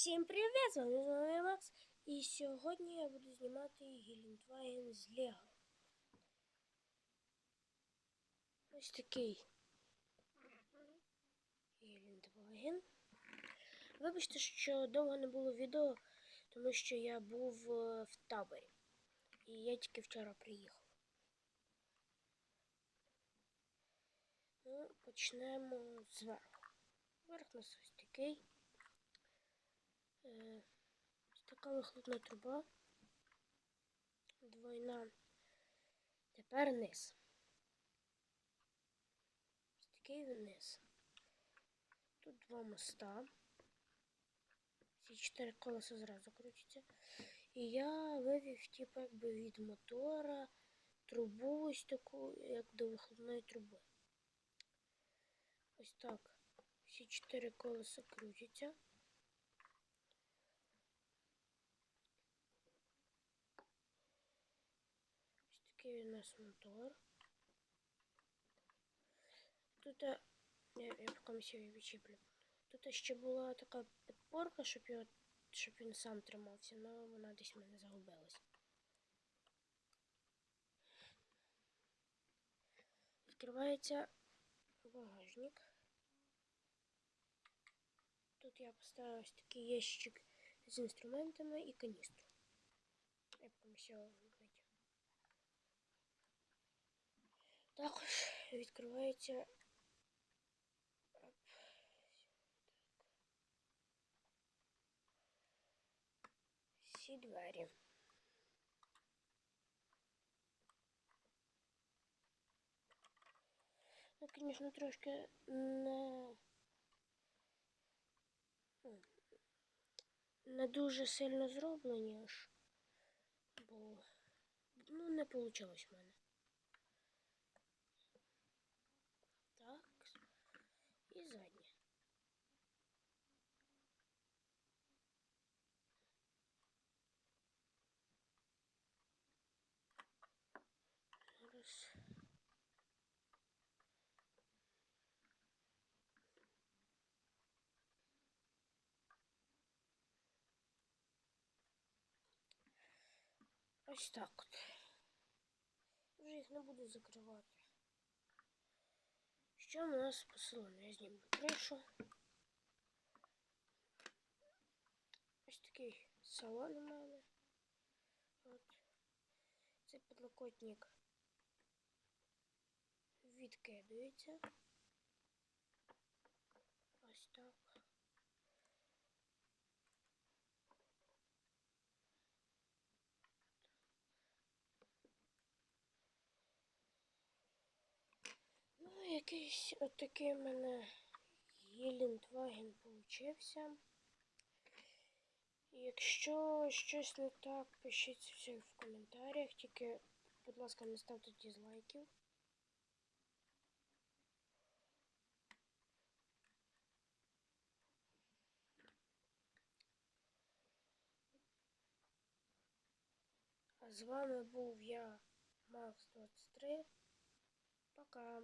Всім привіт! З вами Макс. І сьогодні я буду знімати Гелендваген з Лего. Ось такий Гелендваген. Вибачте, що довго не було відео, тому що я був е, в таборі. І я тільки вчора приїхав. Ну, почнемо зверху. Верх у нас ось такий. Е, Ось така вихлопна труба. Двойна. Тепер низ. Ось такий низ. Тут два моста. Всі чотири колеса зразу крутяться. І я вивів, типу, якби від мотора трубу ось таку, як до вихлопної труби. Ось так. Всі чотири колеса крутяться. Ось такий у нас мотор. Тут я, я, я поки себе відчіплю. Тут ще була така підпорка, щоб його, щоб він сам тримався, але вона десь в мене загубилась. Відкривається багажник. Тут я поставив ось такий ящик з інструментами і каністру. Я потім все витягну. Також відкривається всі двері. Ну, звісно, трошки не не дуже сильно зроблені аж, бо ну, не вийшло в мене. Так. І заднє. Зараз. Ось так от. Вже їх не буду закривати. Що у нас по салону? Я зніму кришу. Ось такий салон у мене. От. Цей подлокотник відкидується. Ось так. Ну, якийсь отакий в мене Гелендваген получився. Якщо щось не так, пишіть все в коментарях, тільки, будь ласка, не ставте дізлайків. А з вами був я, Макс 23. Пока.